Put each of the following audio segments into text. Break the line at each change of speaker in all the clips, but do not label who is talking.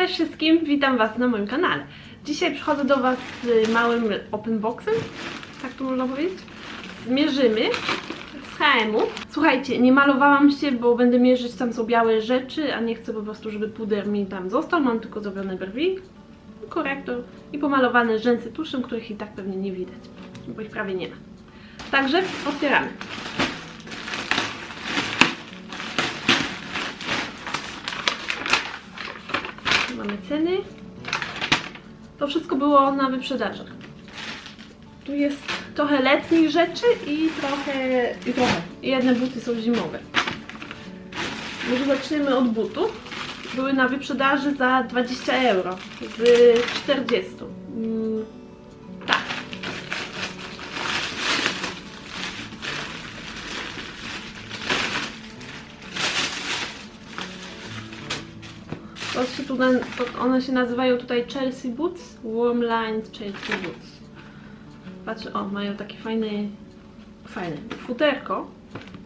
Cześć wszystkim, witam Was na moim kanale. Dzisiaj przychodzę do Was z małym open boxem, tak to można powiedzieć. Zmierzymy z HM-u. Słuchajcie, nie malowałam się, bo będę mierzyć, tam są białe rzeczy, a nie chcę po prostu, żeby puder mi tam został. Mam tylko zrobione brwi, korektor i pomalowane rzęsy tuszem, których i tak pewnie nie widać, bo ich prawie nie ma. Także otwieramy. Mamy ceny. To wszystko było na wyprzedażach. Tu jest trochę letnich rzeczy i trochę. i trochę. I jedne buty są zimowe. Może zaczniemy od butów. Były na wyprzedaży za 20 euro z 40. To one się nazywają tutaj Chelsea Boots, Warm Lines Chelsea Boots. Patrzę, o, mają takie fajne, fajne futerko.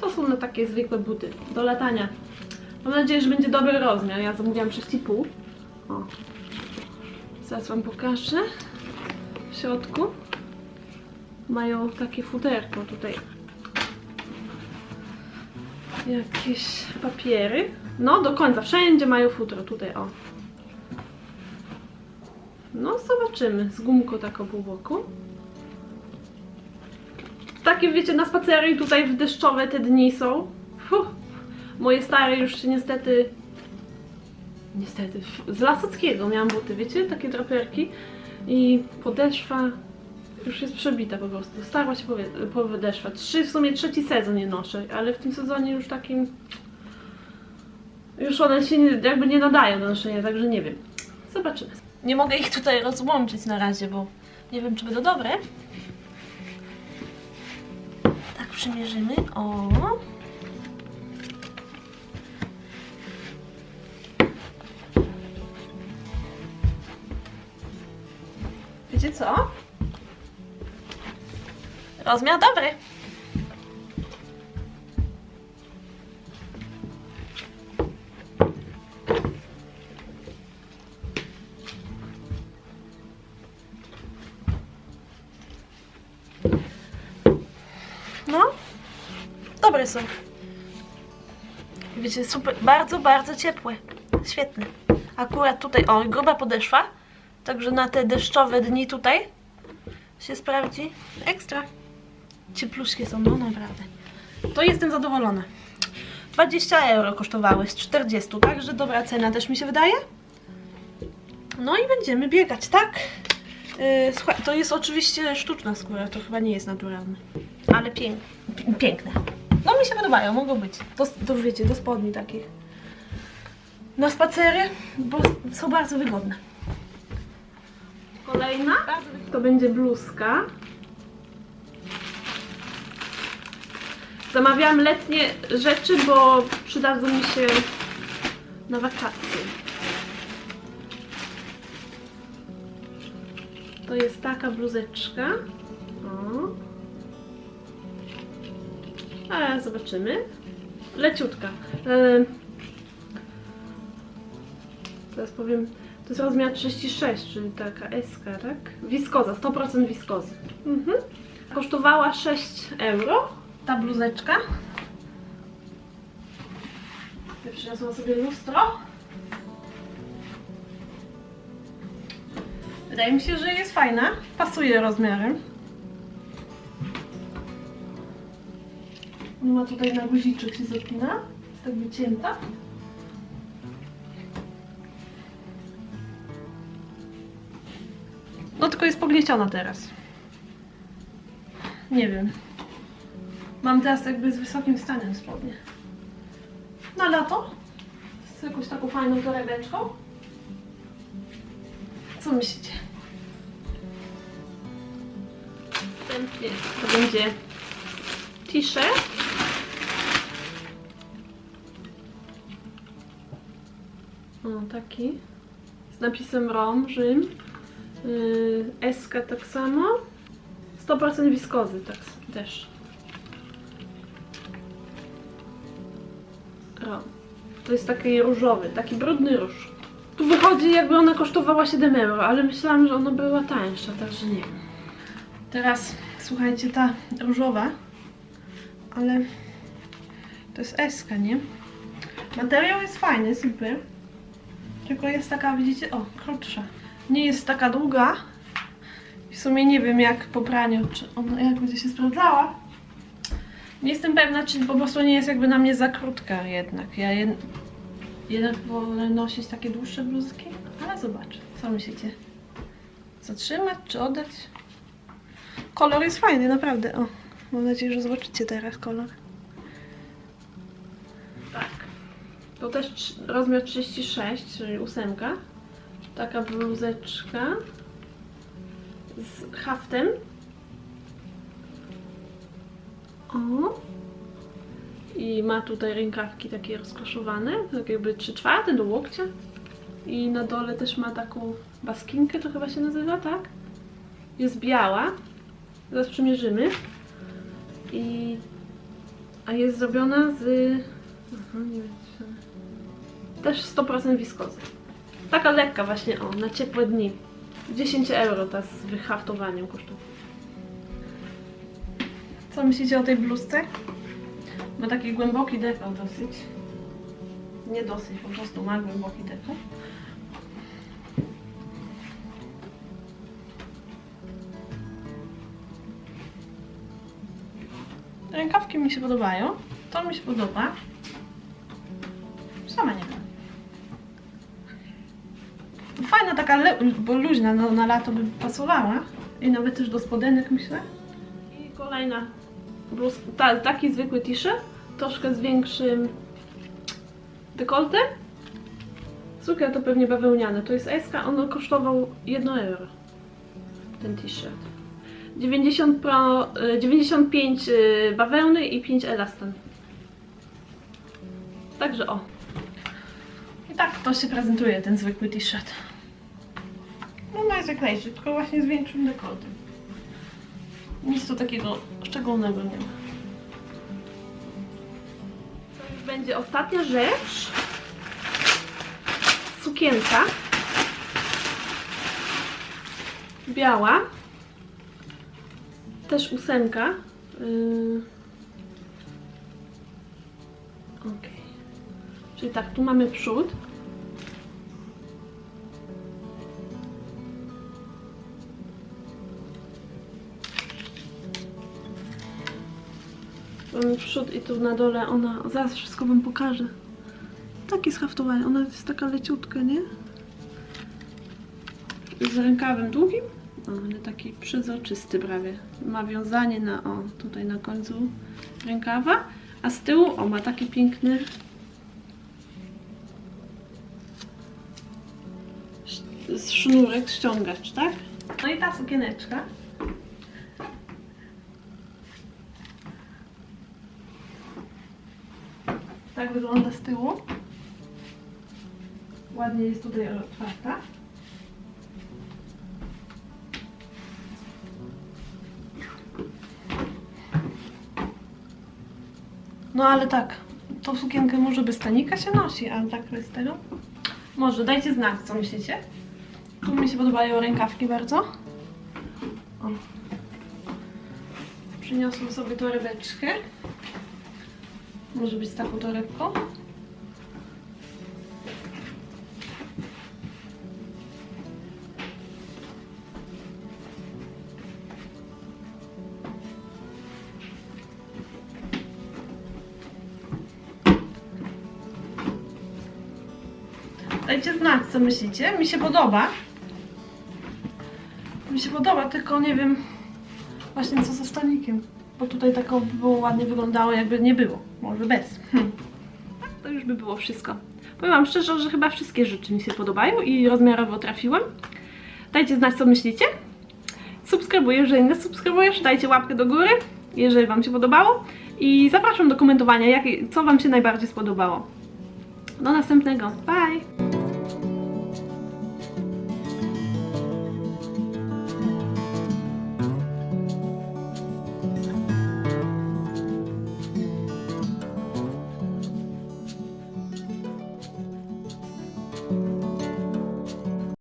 To są na takie zwykłe buty do latania. Mam nadzieję, że będzie dobry rozmiar. Ja zamówiłam 6,5. O. Zaraz Wam pokażę. W środku mają takie futerko tutaj. Jakieś papiery. No, do końca. Wszędzie mają futro. Tutaj, o. No, zobaczymy. Z gumką taką po boku. Takie, wiecie, na spacery tutaj w deszczowe te dni są. Fuh. Moje stare już niestety... Niestety, z Lasockiego miałam buty, wiecie? Takie draperki. I podeszwa już jest przebita po prostu. Starła się podeszwa. Trzy, w sumie trzeci sezon je noszę, ale w tym sezonie już takim... Już one się nie, jakby nie nadają do noszenia, także nie wiem. Zobaczymy. Nie mogę ich tutaj rozłączyć na razie, bo nie wiem, czy będą dobre. Tak przymierzymy. O. Wiecie co? Rozmiar dobry. Dobre są. Wiecie, super, bardzo, bardzo ciepłe. Świetne. Akurat tutaj, o, gruba podeszwa. Także na te deszczowe dni tutaj się sprawdzi ekstra. Ciepluszkie są, no naprawdę. To jestem zadowolona. 20 euro kosztowały z 40, także dobra cena też mi się wydaje. No i będziemy biegać, tak? Yy, to jest oczywiście sztuczna skóra, to chyba nie jest naturalne. Ale pięk, pi- piękne. No mi się podobają, mogą być. To, to już wiecie, do spodni takich. Na spacery, bo są bardzo wygodne. Kolejna to będzie bluzka. Zamawiałam letnie rzeczy, bo przydadzą mi się na wakacje. To jest taka bluzeczka. O. A zobaczymy. Leciutka. E, Teraz powiem, to jest rozmiar 36, czyli taka SK, tak? Wiskoza, 100% wiskozy. Mhm. Kosztowała 6 euro ta bluzeczka. Ja przyniosłam sobie lustro. Wydaje mi się, że jest fajna. Pasuje rozmiarem. On ma tutaj na guziczek się zapina. Jest tak wycięta. No tylko jest pognieciona teraz. Nie wiem. Mam teraz jakby z wysokim stanem spodnie. Na lato? Z jakąś taką fajną torebeczką. Co myślicie? Następnie to będzie t-shirt. O, taki. Z napisem Rom, Rzym. Yy, SK tak samo. 100% wiskozy tak, też. O. To jest taki różowy, taki brudny róż. Tu wychodzi jakby ona kosztowała 7 euro, ale myślałam, że ona była tańsza, także nie wiem. Teraz słuchajcie, ta różowa, ale to jest eska, nie? Materiał jest fajny, super. Tylko jest taka, widzicie, o, krótsza. Nie jest taka długa. W sumie nie wiem jak po praniu, czy ona jak będzie się sprawdzała. Nie jestem pewna, czy po prostu nie jest jakby na mnie za krótka jednak. Ja jed... jednak wolę nosić takie dłuższe bluzki, ale zobaczę, co myślicie. Zatrzymać czy oddać? Kolor jest fajny, naprawdę. O, mam nadzieję, że zobaczycie teraz kolor. To też rozmiar 36, czyli ósemka. Taka bluzeczka z haftem. O. I ma tutaj rękawki takie rozkoszowane, tak jakby 3 czwarte do łokcia. I na dole też ma taką baskinkę, to chyba się nazywa, tak? Jest biała. Zaraz przymierzymy. I... A jest zrobiona z... Aha, nie wiem. Też 100% wiskozy. Taka lekka właśnie, o, na ciepłe dni. 10 euro ta z wyhaftowaniem kosztuje. Co myślicie o tej bluzce? Ma taki głęboki dekal dosyć. Nie dosyć, po prostu ma głęboki dekal. Rękawki mi się podobają. To mi się podoba. Sama nie wiem. Fajna taka, bo luźna, no, na lato by pasowała. I nawet też do spodenek myślę. I kolejna bluzka, ta, taki zwykły t-shirt, troszkę z większym dekoltem. Sukienka to pewnie bawełniane, to jest SK, ono kosztował 1 euro. Ten t-shirt. 90 pro, y, 95 y, bawełny i 5 elastan. Także o. I tak to się prezentuje ten zwykły t-shirt. No najzwyklejszy, tylko właśnie z większym dekoltem. Nic tu takiego szczególnego nie ma. To już będzie ostatnia rzecz. Sukienka. Biała. Też ósemka. Yy... Okej. Czyli tak, tu mamy przód. Mamy przód i tu na dole ona, zaraz wszystko wam pokażę. Takie schaftowanie, ona jest taka leciutka, nie? Z rękawem długim, o, ale taki przezroczysty prawie. Ma wiązanie na, o, tutaj na końcu rękawa, a z tyłu, o, ma taki piękny sz- sznurek, ściągacz, tak? No i ta sukieneczka. Tak wygląda z tyłu. Ładnie jest tutaj otwarta. No ale tak, tą sukienkę może bez stanika się nosi, ale tak bez tego. Może, dajcie znak, co myślicie. Tu mi się podobają rękawki bardzo. O. Przyniosłam sobie torebeczkę. Może być z taką torebką. Dajcie znak, co myślicie. Mi się podoba. Mi się podoba, tylko nie wiem właśnie co ze stanikiem. Bo tutaj tak by było ładnie wyglądało, jakby nie było. Może bez. Hm. Tak, to już by było wszystko. Powiem Wam szczerze, że chyba wszystkie rzeczy mi się podobają i rozmiarowo trafiłem. Dajcie znać, co myślicie. Subskrybuję, jeżeli nie subskrybujesz, dajcie łapkę do góry, jeżeli Wam się podobało. I zapraszam do komentowania, jak, co Wam się najbardziej spodobało. Do następnego. Bye!